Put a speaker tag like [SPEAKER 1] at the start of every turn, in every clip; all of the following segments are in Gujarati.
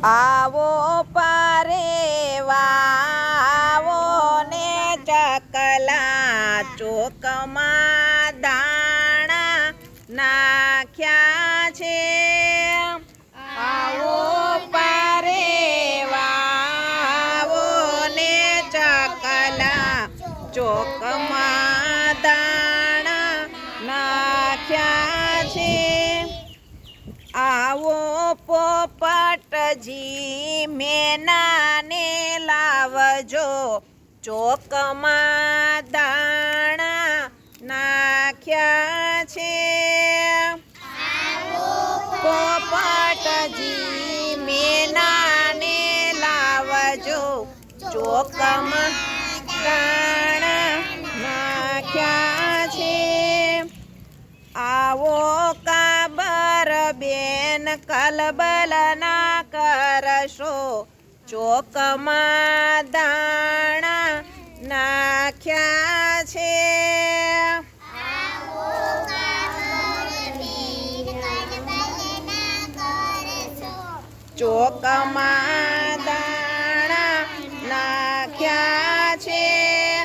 [SPEAKER 1] આવો પારેવાવો ને ચકલા ચોકમાં દાણા નાખ્યા છે. આવો પારેવાવો ને ચકલા ચોકમાં દાણા નાખ્યા છે. આવો પોપટજી મેનાને લાવજો. ચોકમાં દાણા નાખ્યા છે. પોપટજી મેનાને લાવજો. ચોકમાં દાણા નાખ્યા છે. આવો બેન કલબલના કરશો. ચોકમાં દાણા નાખ્યા છે. ચોકમાં દાણા નાખ્યા છે.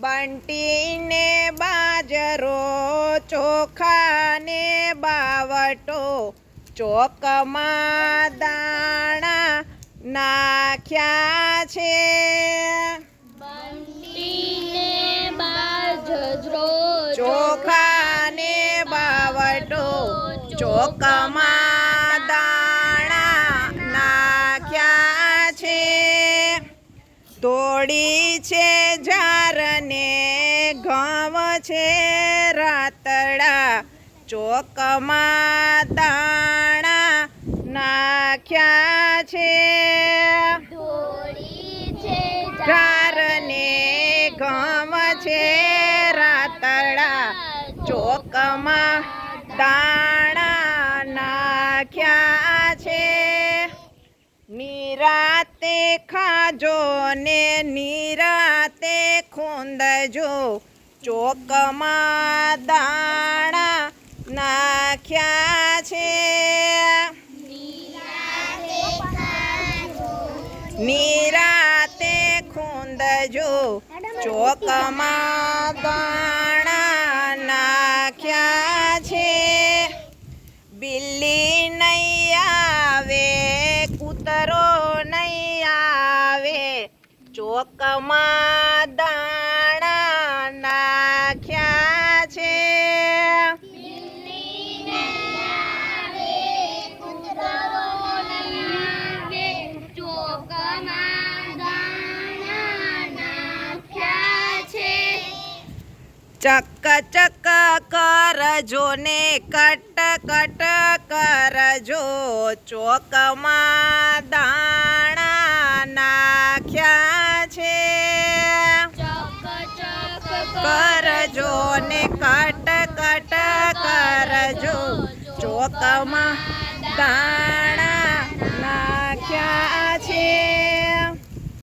[SPEAKER 1] બંટીને બાજરો ચોખાને બાવટો ચોકમાં દાણા નાખ્યા છે. ચોખાને બાવટો ચોકમાં દાણા નાખ્યા છે. તોડી છે ઝારને ઘઉં છે રાતડા ચોકમાં દાણા નાખ્યા છે. ચારને ગમ છે. રાતડા ચોકમાં દાણા નાખ્યા છે. નિરાતે ખાજો ને નિરાતે ખૂંદજો. ચોકમાં દાણા નાખ્યા છે. નિરાતે ખૂંદજો ચોકમાં દાણા નાખ્યા છે. બિલ્લી નહીં આવે, કૂતરો નહીં આવે, ચોકમાં દાણા ચક ચક કરજો ને કટ કટ કરજો. ચોકમાં દાણા નાખ્યા છે. કરજો ને કટ કટ કરજો. ચોકમાં દાણા